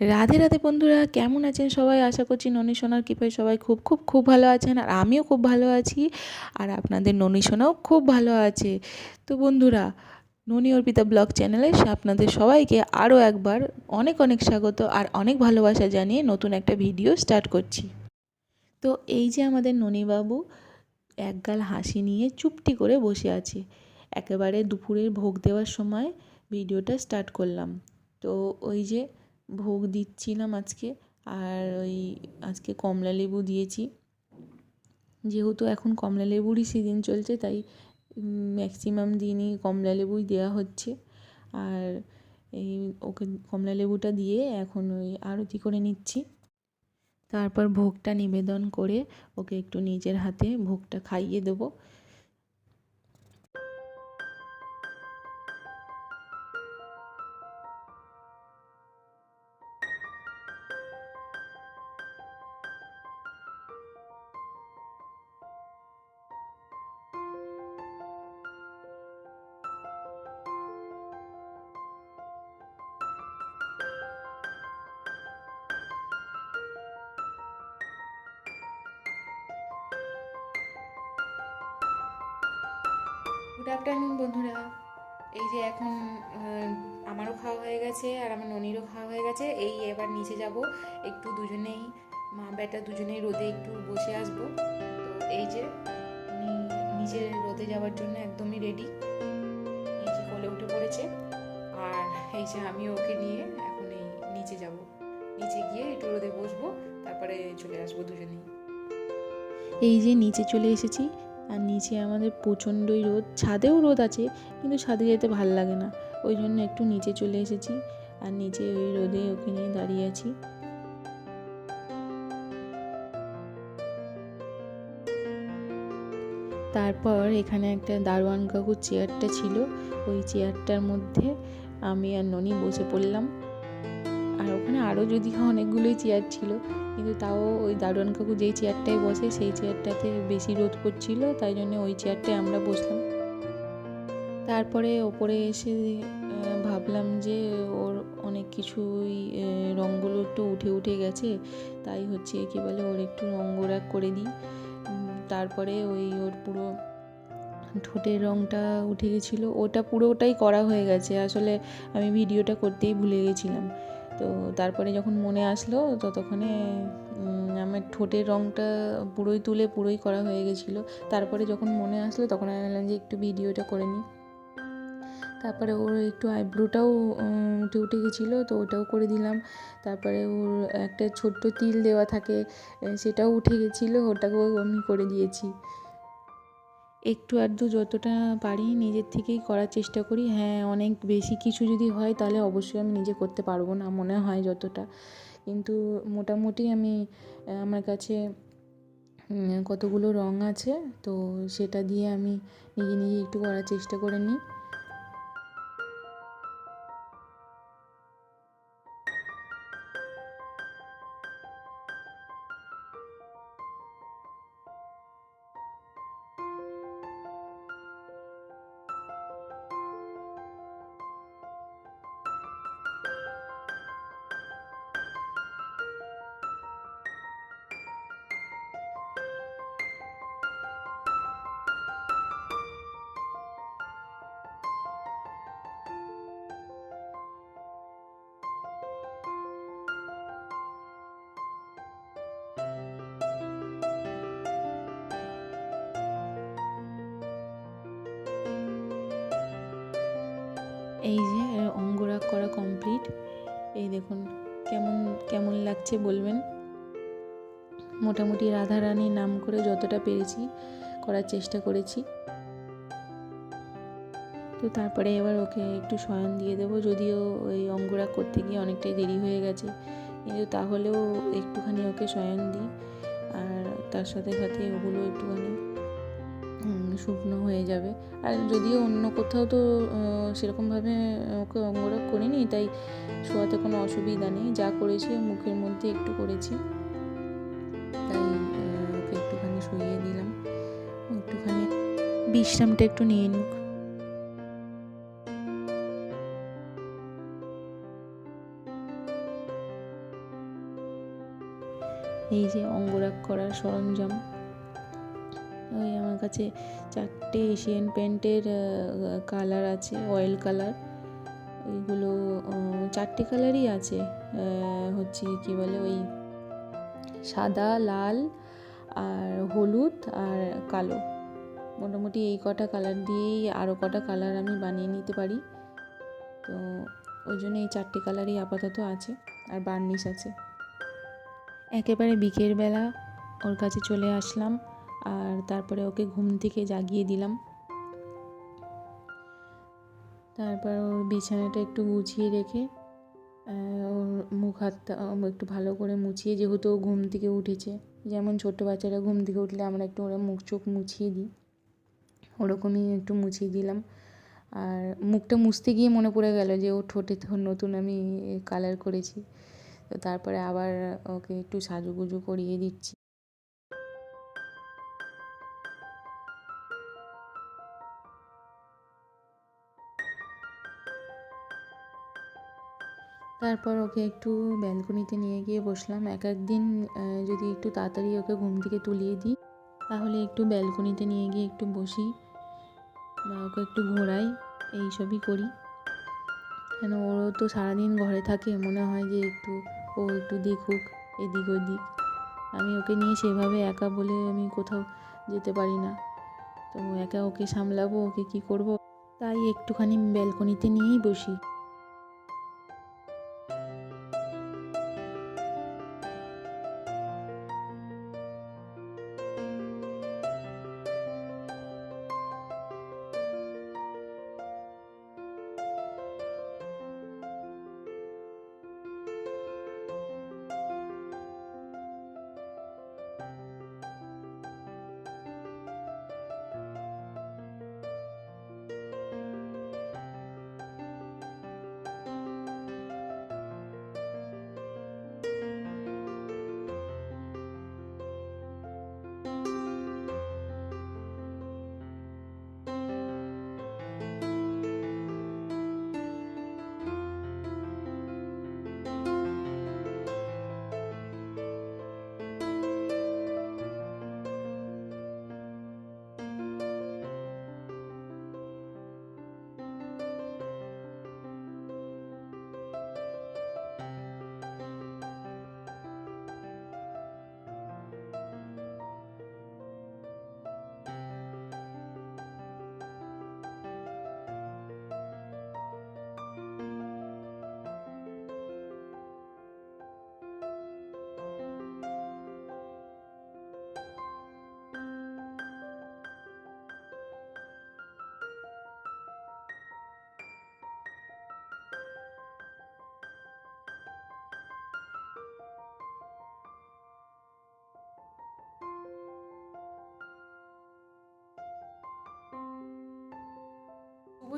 রাধে রাধে বন্ধুরা, কেমন আছেন সবাই? আশা করছি ননী সোনার কৃপায় সবাই খুব খুব খুব ভালো আছেন আর আমিও খুব ভালো আছি আর আপনাদের ননী সোনাও খুব ভালো আছে। তো বন্ধুরা, ননী অর্পিতা ব্লগ চ্যানেলে সে আপনাদের সবাইকে আরও একবার অনেক অনেক স্বাগত আর অনেক ভালোবাসা জানিয়ে নতুন একটা ভিডিও স্টার্ট করছি। তো এই যে আমাদের ননীবাবু একগাল হাসি নিয়ে চুপটি করে বসে আছে। একেবারে দুপুরের ভোগ দেওয়ার সময় ভিডিওটা স্টার্ট করলাম। তো ওই যে ভোগ দিচ্ছিলাম আজকে। আর ওই আজকে কমলা লেবু দিয়েছি। যেহেতু এখন কমলা লেবুরই সিজন চলছে, তাই ম্যাক্সিমাম দিনই কমলা লেবুই দেওয়া হচ্ছে। আর এই ওকে কমলা লেবুটা দিয়ে এখন ওই আরতি করে নিচ্ছি। তারপর ভোগটা নিবেদন করে ওকে একটু নিজের হাতে ভোগটা খাইয়ে দেবো। গুড আফটারনুন বন্ধুরা। এই যে এখন আমারও খাওয়া হয়ে গেছে আর আমার ননিরও খাওয়া হয়ে গেছে। এই এবার নিচে যাব, একটু দুজনেই, মা বেটা দুজনেই রোদে একটু বসে আসব। তো এই যে নিচে রোদে যাওয়ার জন্য একদমই রেডি এই যে কোলে উঠে পড়েছে। আর এই যে আমি ওকে নিয়ে এখন এই নিচে যাব। নিচে গিয়ে একটু রোদে বসবো, তারপরে চলে আসব দুজনেই। এই যে নিচে চলে এসেছি। আর নিচে আমাদের প্রচণ্ডই রোদ। ছাদেও রোদ আছে, কিন্তু ছাদে যেতে ভালো লাগে না। ওই জন্য একটু নিচে চলে এসেছি আর নিচে ওই রোদে ওখানে দাঁড়িয়ে আছি। তারপর এখানে একটা দারোয়ান কাকুর চেয়ারটা ছিল। ওই চেয়ারটার মধ্যে আমি আর ননি বসে পড়লাম। আর ওখানে আরও যদি অনেকগুলোই চেয়ার ছিল, কিন্তু তাও ওই দারোয়ান কাকু যেই চেয়ারটায় বসে সেই চেয়ারটাতে বেশি রোদ পড়ছিল তাই জন্য ওই চেয়ারটায় আমরা বসলাম। তারপরে ওপরে এসে ভাবলাম যে ওর অনেক কিছুই রঙগুলো একটু উঠে উঠে গেছে, তাই হচ্ছে কি বলে ওর একটু রঙ্গরাগ করে দিই। তারপরে ওই ওর পুরো ঠোঁটের রঙটা উঠে গেছিল, ওটা পুরোটাই করা হয়ে গেছে, আসলে আমি ভিডিওটা করতেই ভুলে গেছিলাম। তো তারপরে যখন মনে আসলো, ততক্ষণে আমার ঠোঁটের রঙটা পুরোই তুলে পুরোই করা হয়ে গেছিল। তারপরে যখন মনে আসলো, তখন আমি বললাম যে একটু ভিডিওটা করে নিই। তারপরে ওর একটু আইব্রোটাও উঠে উঠে গেছিল, তো ওটাও করে দিলাম। তারপরে ওর একটা ছোট্ট তিল দেওয়া থাকে সেটাও উঠে গেছিল, ওটাকেও আমি করে দিয়েছি। একটু আধটু যতটা পারি নিজের থেকেই করার চেষ্টা করি। হ্যাঁ অনেক বেশি কিছু যদি হয় তাহলে অবশ্যই আমি নিজে করতে পারব না, মনে হয় যতটা। কিন্তু মোটামুটি আমি আমার কাছে কতগুলো রং আছে, তো সেটা দিয়ে আমি নিজে নিজে একটু করার চেষ্টা করে নিই। এই যে অঙ্গরাগ করা কমপ্লিট এই দেখুন, কেমন কেমন লাগছে বলবেন? মোটামুটি রাধারানীর নাম করে যতটা পেরেছি করার চেষ্টা করেছি। তো তারপরে এবার ওকে একটু শয়ন দিয়ে দেবো, যদিও ওই অঙ্গরাগ করতে গিয়ে অনেকটাই দেরি হয়ে গেছে। কিন্তু তাহলেও একটুখানি ওকে শয়ন দিই, আর তার সাথে সাথে ওগুলো একটুখানি শুকনো হয়ে যাবে। আর যদিও অন্য কোথাও তো সেরকমভাবে ওকে অঙ্গরাগ করিনি, তাই শোয়াতে কোনো অসুবিধা নেই। যা করেছি মুখের মধ্যে একটু করেছি। তাই ওকে একটুখানি শুইয়ে দিলাম। একটুখানি বিশ্রামটা একটু নিয়ে নিক। এই যে অঙ্গরাগ করার সরঞ্জাম। ওই আমার কাছে চারটে এশিয়ান পেন্টের কালার আছে অয়েল কালার ওইগুলো চারটে কালারই আছে হচ্ছে কি বলে ওই সাদা, লাল আর হলুদ আর কালো। মোটামুটি এই কটা কালার দিয়েই আরও কটা কালার আমি বানিয়ে নিতে পারি। তো ওই জন্য এই চারটে কালারই আপাতত আছে আর বার্নিশ আছে। একেবারে বিকেলবেলা ওর কাছে চলে আসলাম। আর তারপরে ওকে ঘুম থেকে জাগিয়ে দিলাম। তারপর ওর বিছানাটা একটু গুছিয়ে রেখে ওর মুখ হাতটা একটু ভালো করে মুছিয়ে, যেহেতু ও ঘুম থেকে উঠেছে, যেমন ছোটো বাচ্চারা ঘুম থেকে উঠলে আমরা একটু ওরা মুখ চোখ মুছিয়ে দিই, ওরকমই একটু মুছিয়ে দিলাম। আর মুখটা মুছতে গিয়ে মনে পড়ে গেল যে ও ঠোঁটে তো নতুন আমি কালার করেছি, তো তারপরে আবার ওকে একটু সাজুগুজু করিয়ে দিচ্ছি। তারপর ওকে একটু ব্যালকনিতে নিয়ে গিয়ে বসলাম। এক একদিন যদি একটু তাড়াতাড়ি ওকে ঘুম থেকে তুলিয়ে দিই, তাহলে একটু ব্যালকনিতে নিয়ে গিয়ে একটু বসি বা ওকে একটু ঘোরাই এইসবই করি। কেন, ওরও তো সারাদিন ঘরে থাকে, মনে হয় যে একটু, ও একটু দেখুক, এদিক ওদিক। আমি ওকে নিয়ে সেভাবে একা বলে আমি কোথাও যেতে পারি না। তো একা ওকে সামলাবো, ওকে কি করব? তাই একটুখানি ব্যালকনিতে নিয়েই বসি।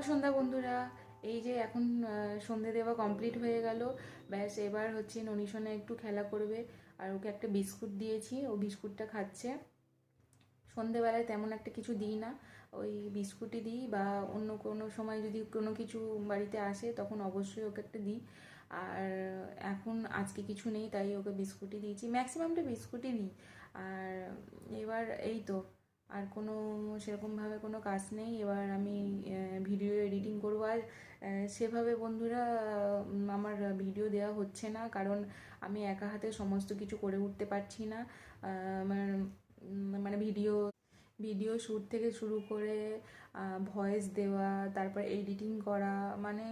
সন্ধ্যা বন্ধুরা। এই যে এখন সন্ধে দেওয়া কমপ্লিট হয়ে গেল। ব্যাস, এবার হচ্ছে ননিশনে একটু খেলা করবে। আর ওকে একটা বিস্কুট দিয়েছি, ও বিস্কুটটা খাচ্ছে। সন্ধেবেলায় তেমন একটা কিছু দিই না। ওই বিস্কুটই দিই বা অন্য কোনো সময় যদি কোনো কিছু বাড়িতে আসে, তখন অবশ্যই ওকে একটা দিই। আর এখন আজকে কিছু নেই, তাই ওকে বিস্কুটই দিয়েছি। ম্যাক্সিমামটা বিস্কুটই দিই। আর এবার এই তো, আর কোনো সেরকমভাবে কোনো কাজ নেই। এবার আমি আর সেভাবে বন্ধুরা আমার ভিডিও দেওয়া হচ্ছে না। কারণ আমি একা হাতে সমস্ত কিছু করে উঠতে পারছি না। আহ, মানে মানে ভিডিও ভিডিও শ্যুট থেকে শুরু করে ভয়েস দেওয়া তারপর এডিটিং করা মানে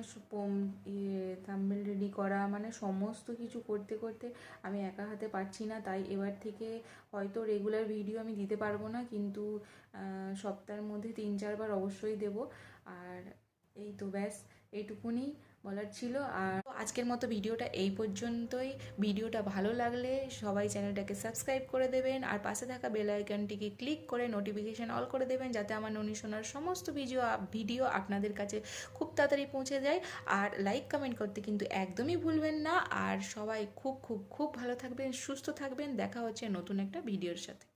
ইয়ে থাম্বনেল রেডি করা মানে সমস্ত কিছু করতে করতে আমি একা হাতে পারছি না। তাই এবার থেকে হয়তো রেগুলার ভিডিও আমি দিতে পারব না কিন্তু সপ্তাহের মধ্যে তিন চারবার অবশ্যই দেব। আর এই তো ব্যাস, এইটুকুনি বলার ছিল। আর আজকের মতো ভিডিওটা এই পর্যন্তই। ভিডিওটা ভালো লাগলে সবাই চ্যানেলটাকে সাবস্ক্রাইব করে দেবেন। আর পাশে থাকা বেল আইকনটিকে ক্লিক করে নোটিফিকেশন অল করে দেবেন, যাতে আমার ননি শোনার সমস্ত ভিডিও ভিডিও আপনাদের কাছে খুব তাড়াতাড়ি পৌঁছে যায়। আর লাইক কমেন্ট করতে কিন্তু একদমই ভুলবেন না। আর সবাই খুব খুব খুব ভালো থাকবেন, সুস্থ থাকবেন। দেখা হচ্ছে নতুন একটা ভিডিওর সাথে।